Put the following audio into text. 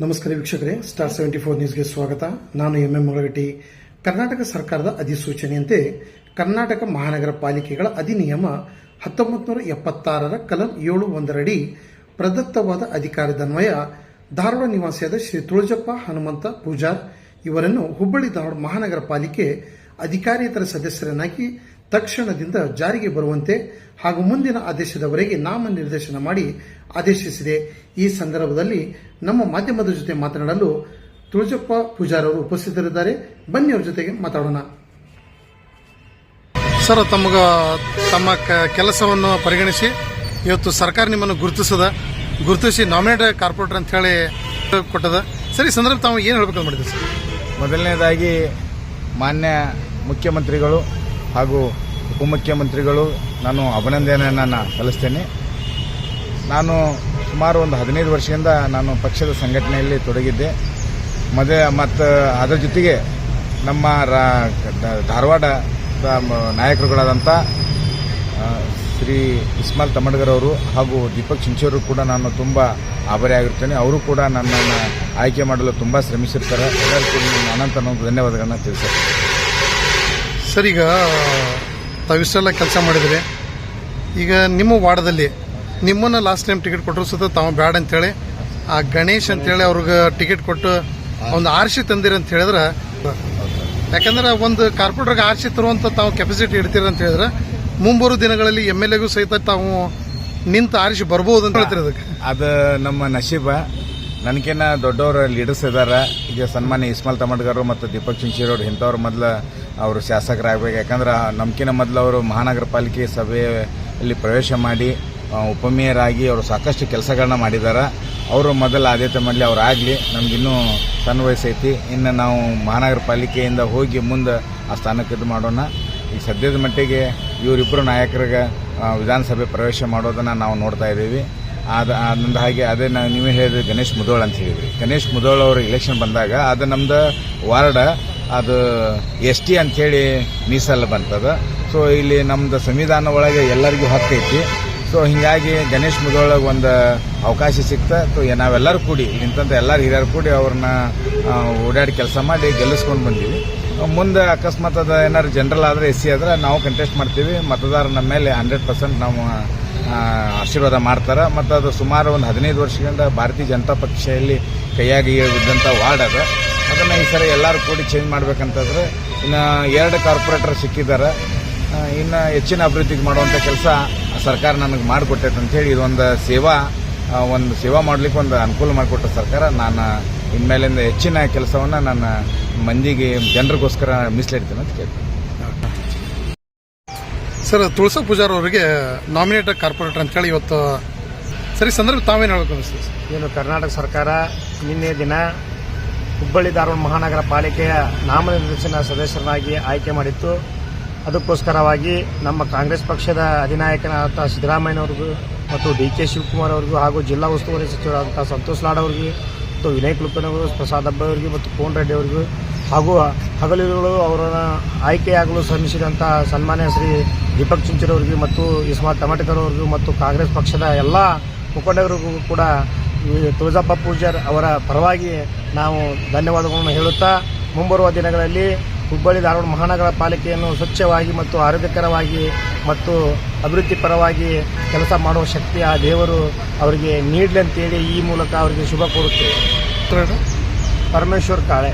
ನಮಸ್ಕಾರ ವೀಕ್ಷಕರೇ star seventy four ನ್ಯೂಸ್ಗೆ ಸ್ವಾಗತ. ನಾನು ಎಂ. ಎಂ. ಮುಳಗಟ್ಟಿ. ಕರ್ನಾಟಕ ಸರ್ಕಾರದ ಅಧಿಸೂಚನೆಯಂತೆ ಕರ್ನಾಟಕ ಮಹಾನಗರ ಪಾಲಿಕೆಗಳ ಅಧಿನಿಯಮ ಹತ್ತೊಂಬತ್ತು ನೂರ ಎಪ್ಪತ್ತಾರರ ಕಲಂ ಏಳು ಒಂದರಡಿ ಪ್ರದತ್ತವಾದ ಅಧಿಕಾರದನ್ವಯ ಧಾರವಾಡ ನಿವಾಸಿಯಾದ ಶ್ರೀ ತುಳಜಪ್ಪ ಹನುಮಂತ ಪೂಜಾರ್ ಇವರನ್ನು ಹುಬ್ಬಳ್ಳಿ ಧಾರವಾಡ ಮಹಾನಗರ ಪಾಲಿಕೆ ಅಧಿಕಾರಿಯೇತರ ಸದಸ್ಯರನ್ನಾಗಿ ತಕ್ಷಣದಿಂದ ಜಾರಿಗೆ ಬರುವಂತೆ ಹಾಗೂ ಮುಂದಿನ ಆದೇಶದವರೆಗೆ ನಾಮ ನಿರ್ದೇಶನ ಮಾಡಿ ಆದೇಶಿಸಿದೆ. ಈ ಸಂದರ್ಭದಲ್ಲಿ ನಮ್ಮ ಮಾಧ್ಯಮದ ಜೊತೆ ಮಾತನಾಡಲು ತುಳಜಪ್ಪ ಪೂಜಾರವರು ಉಪಸ್ಥಿತರಿದ್ದಾರೆ. ಬನ್ನಿ ಅವ್ರ ಜೊತೆಗೆ ಮಾತಾಡೋಣ. ಸರ್ ತಮಗ ತಮ್ಮ ಕೆಲಸವನ್ನು ಪರಿಗಣಿಸಿ ಇವತ್ತು ಸರ್ಕಾರ ನಿಮ್ಮನ್ನು ಗುರುತಿಸದ ಗುರುತಿಸಿ ನಾಮಿನೇಟ್ ಕಾರ್ಪೊರೇಟರ್ ಅಂತ ಹೇಳಿ ಕೊಟ್ಟದ. ಸರಿ ಸಂದರ್ಭ ತಾವು ಏನು ಹೇಳ್ಬೇಕು ಮಾಡಿದೆ ಸರ್? ಮೊದಲನೇದಾಗಿ ಮಾನ್ಯ ಮುಖ್ಯಮಂತ್ರಿಗಳು ಹಾಗೂ ಉಪಮುಖ್ಯಮಂತ್ರಿಗಳು ನಾನು ಅಭಿನಂದನೆಯನ್ನು ನಾನು ಸಲ್ಲಿಸ್ತೇನೆ. ನಾನು ಸುಮಾರು ಒಂದು ಹದಿನೈದು ವರ್ಷದಿಂದ ನಾನು ಪಕ್ಷದ ಸಂಘಟನೆಯಲ್ಲಿ ತೊಡಗಿದ್ದೆ. ಮದ ಮತ್ತು ಅದರ ಜೊತೆಗೆ ನಮ್ಮ ರಾ ಮ- ನಾಯಕರುಗಳಾದಂಥ ಶ್ರೀ ಇಸ್ಮಾಲ್ ತಮಡ್ಗರ್ ಅವರು ಹಾಗೂ ದೀಪಕ್ ಚಿಂಚೋರು ಕೂಡ ನಾನು ತುಂಬ ಆಭಾರಿಯಾಗಿರ್ತೇನೆ ಅವರು ಕೂಡ ನನ್ನನ್ನು ಆಯ್ಕೆ ಮಾಡಲು ತುಂಬ ಶ್ರಮಿಸಿರ್ತಾರೆ. ಎಲ್ಲರಿಗೂ ಅನಂತ ಧನ್ಯವಾದಗಳನ್ನು ತಿಳಿಸ್ತಾರೆ ಸರ್, ಈಗ, ತಾವಿಷ್ಟೆಲ್ಲ ಕೆಲಸ ಮಾಡಿದರೆ. ಈಗ ನಿಮ್ಮ ವಾರ್ಡದಲ್ಲಿ ನಿಮ್ಮನ್ನು ಲಾಸ್ಟ್ ಟೈಮ್ ಟಿಕೆಟ್ ಕೊಟ್ಟರು ಸುತ್ತ ತಾವು ಬ್ಯಾಡ ಅಂತೇಳಿ, ಆ ಗಣೇಶ್ ಅಂತೇಳಿ ಅವ್ರಿಗೆ ಟಿಕೆಟ್ ಕೊಟ್ಟು ಒಂದು ಆರ್ಸಿ ತಂದಿರಿ ಅಂತ ಹೇಳಿದ್ರೆ, ಯಾಕಂದ್ರೆ ಒಂದು ಕಾರ್ಪೊರೇಟರ್ಗೆ ಆರ್ಸಿ ತರುವಂಥ ತಾವು ಕೆಪಾಸಿಟಿ ಇಡ್ತೀರ ಅಂತ ಹೇಳಿದ್ರೆ ಮುಂಬರುವ ದಿನಗಳಲ್ಲಿ ಎಂ ಎಲ್ ಎಗೂ ಸಹಿತ ತಾವು ನಿಂತು ಆರಿಸಿ ಬರ್ಬೋದು ಅಂತ ಹೇಳ್ತೀರಿ ಅದಕ್ಕೆ. ಅದು ನಮ್ಮ ನಶೀಬ. ನನಗಿನ್ನ ದೊಡ್ಡವರು ಲೀಡರ್ಸ್ ಇದ್ದಾರೆ ಈಗ ಸನ್ಮಾನ್ಯ ಇಸ್ಮಾಲ್ ತಮಡ್ಗರು ಮತ್ತು ದೀಪಕ್ ಚಿಂಚೇರವ್ರು ಇಂಥವ್ರು ಮೊದಲು ಅವರು ಶಾಸಕರಾಗಬೇಕು. ಯಾಕಂದ್ರೆ ನಮ್ಕಿನ ಮೊದಲು ಅವರು ಮಹಾನಗರ ಪಾಲಿಕೆ ಸಭೆಯಲ್ಲಿ ಪ್ರವೇಶ ಮಾಡಿ ಉಪಮೇಯರಾಗಿ ಅವರು ಸಾಕಷ್ಟು ಕೆಲಸಗಳನ್ನ ಮಾಡಿದ್ದಾರೆ ಅವರು ಮೊದಲು ಆದ್ಯತೆ ಮಾಡಲಿ, ಅವ್ರು ಆಗಲಿ. ನಮಗಿನ್ನೂ ಸಣ್ಣ ವಯಸ್ಸೈತಿ. ಇನ್ನು ನಾವು ಮಹಾನಗರ ಪಾಲಿಕೆಯಿಂದ ಹೋಗಿ ಮುಂದೆ ಆ ಸ್ಥಾನಕ್ಕೆ ಇದು ಮಾಡೋಣ. ಈಗ ಸದ್ಯದ ಮಟ್ಟಿಗೆ ಇವರಿಬ್ಬರು ನಾಯಕರಿಗೆ ವಿಧಾನಸಭೆ ಪ್ರವೇಶ ಮಾಡೋದನ್ನು ನಾವು ನೋಡ್ತಾ ಇದ್ದೀವಿ. ಅದು ನಂದು ಹಾಗೆ ಅದೇ ನಾವು ನೀವೇ ಹೇಳಿದ್ರಿ ಗಣೇಶ್ ಮುದೋಳ್ ಅಂತ ಹೇಳಿದ್ರಿ. ಗಣೇಶ್ ಮುದೋಳ್ ಅವರು ಇಲೆಕ್ಷನ್ ಬಂದಾಗ ಅದು ನಮ್ದು ವಾರ್ಡ್, ಅದು ಎಸ್ ಟಿ ಅಂಥೇಳಿ ಮೀಸಲು ಬಂತದ. ಸೊ ಇಲ್ಲಿ ನಮ್ದು ಸಂವಿಧಾನ ಒಳಗೆ ಎಲ್ಲರಿಗೂ ಹಕ್ಕೈತಿ ಸೊ ಹೀಗಾಗಿ ಗಣೇಶ್ ಮುದೋಳಗೆ ಒಂದು ಅವಕಾಶ ಸಿಕ್ತ. ಸೊ ನಾವೆಲ್ಲರೂ ಕೂಡಿ ಇಂಥ ಎಲ್ಲರೂ ಹಿರಿಯರು ಕೂಡಿ ಅವ್ರನ್ನ ಓಡಾಡಿ ಕೆಲಸ ಮಾಡಿ ಗೆಲ್ಲಿಸ್ಕೊಂಡು ಬಂದೀವಿ. ಮುಂದೆ ಅಕಸ್ಮಾತ್ ಅದು ಏನಾದ್ರು ಜನರಲ್ ಆದರೆ ಎಸ್ ಸಿ ಆದ್ರೆ ನಾವು ಕಂಟೆಸ್ಟ್ ಮಾಡ್ತೀವಿ. ಮತದಾರ ನಮ್ಮ ಮೇಲೆ ಹಂಡ್ರೆಡ್ ಪರ್ಸೆಂಟ್ ನಾವು ಆಶೀರ್ವಾದ ಮಾಡ್ತಾರೆ. ಮತ್ತು ಅದು ಸುಮಾರು ಒಂದು ಹದಿನೈದು ವರ್ಷಗಳಿಂದ ಭಾರತೀಯ ಜನತಾ ಪಕ್ಷದಲ್ಲಿ ಕೈಯಾಗಿ ಇದ್ದಂಥ ವಾರ್ಡ್ ಅದು. ಅದನ್ನು ಈ ಸರಿ ಎಲ್ಲರೂ ಕೂಡಿ ಚೇಂಜ್ ಮಾಡ್ಬೇಕಂತಂದ್ರೆ ಇನ್ನು ಎರಡು ಕಾರ್ಪೊರೇಟರ್ ಸಿಕ್ಕಿದ್ದಾರೆ. ಇನ್ನು ಹೆಚ್ಚಿನ ಅಭಿವೃದ್ಧಿಗೆ ಮಾಡುವಂಥ ಕೆಲಸ ಸರ್ಕಾರ ನನಗೆ ಮಾಡಿಕೊಟ್ಟೈತೆ ಅಂತೇಳಿ ಇದೊಂದು ಸೇವಾ ಒಂದು ಸೇವಾ ಮಾಡ್ಲಿಕ್ಕೆ ಒಂದು ಅನುಕೂಲ ಮಾಡಿಕೊಟ್ಟ ಸರ್ಕಾರ. ನಾನು ಇನ್ಮೇಲಿಂದ ಹೆಚ್ಚಿನ ಕೆಲಸವನ್ನು ನಾನು ಮಂದಿಗೆ, ಜನರಿಗೋಸ್ಕರ ಮೀಸಲಿಡ್ತೇನೆ ಅಂತ ಕೇಳ್ತೀನಿ. ಸರ್, ತುಳಸ ಪೂಜಾರ್ ಅವರಿಗೆ ನಾಮಿನೇಟೆಡ್ ಕಾರ್ಪೊರೇಟರ್ ಅಂತೇಳಿ ಇವತ್ತು, ಸರಿ, ಸಂದರ್ಭ ತಾವೇನು ಹೇಳಬೇಕು ಸರ್ ಏನು, ಕರ್ನಾಟಕ ಸರ್ಕಾರ ನಿನ್ನೆ ದಿನ ಹುಬ್ಬಳ್ಳಿ ಧಾರವಾಡ ಮಹಾನಗರ ಪಾಲಿಕೆಯ ನಾಮನಿರ್ದೇಶನ ಸದಸ್ಯರನ್ನಾಗಿ ಆಯ್ಕೆ ಮಾಡಿತ್ತು. ಅದಕ್ಕೋಸ್ಕರವಾಗಿ ನಮ್ಮ ಕಾಂಗ್ರೆಸ್ ಪಕ್ಷದ ಅಧಿನಾಯಕನಾದಂಥ ಸಿದ್ದರಾಮಯ್ಯನವ್ರಿಗೂ ಮತ್ತು ಡಿ ಕೆ ಶಿವಕುಮಾರ್ ಅವ್ರಿಗೂ ಹಾಗೂ ಜಿಲ್ಲಾ ಉಸ್ತುವಾರಿ ಸಚಿವರಾದಂಥ ಸಂತೋಷ್ ಲಾಡ್ ಅವರಿಗೆ ಮತ್ತು ವಿನಯ್ ಕುಲಕರ್ಣಿಯವರು ಪ್ರಸಾದ್ ಹಬ್ಬ ಅವರಿಗೆ ಮತ್ತು ಕೋನ್ ರೆಡ್ಡಿ ಅವರಿಗೂ ಹಾಗೂ ಹಗಲಿರುಳು ಅವರನ್ನು ಆಯ್ಕೆಯಾಗಲು ಶ್ರಮಿಸಿದಂಥ ಸನ್ಮಾನ್ಯ ಶ್ರೀ ದೀಪಕ್ ಚಿಂಚರವರಿಗೆ ಮತ್ತು ಇಸ್ಮಾ ತಮಟಕರ್ ಅವರಿಗೂ ಮತ್ತು ಕಾಂಗ್ರೆಸ್ ಪಕ್ಷದ ಎಲ್ಲ ಮುಖಂಡರಿಗೂ ಕೂಡ ತುಳಜಪ್ಪ ಪೂಜಾರ್ ಅವರ ಪರವಾಗಿ ನಾವು ಧನ್ಯವಾದಗಳನ್ನು ಹೇಳುತ್ತಾ ಮುಂಬರುವ ದಿನಗಳಲ್ಲಿ ಹುಬ್ಬಳ್ಳಿ ಧಾರವಾಡ ಮಹಾನಗರ ಪಾಲಿಕೆಯನ್ನು ಸ್ವಚ್ಛವಾಗಿ ಮತ್ತು ಆರೋಗ್ಯಕರವಾಗಿ ಮತ್ತು ಅಭಿವೃದ್ಧಿ ಪರವಾಗಿ ಕೆಲಸ ಮಾಡುವ ಶಕ್ತಿ ಆ ದೇವರು ಅವರಿಗೆ ನೀಡಲಿ ಅಂತೇಳಿ ಈ ಮೂಲಕ ಅವರಿಗೆ ಶುಭ ಕೋರುತ್ತೇವೆ. ಪರಮೇಶ್ವರ್ ಕಾಳೆ.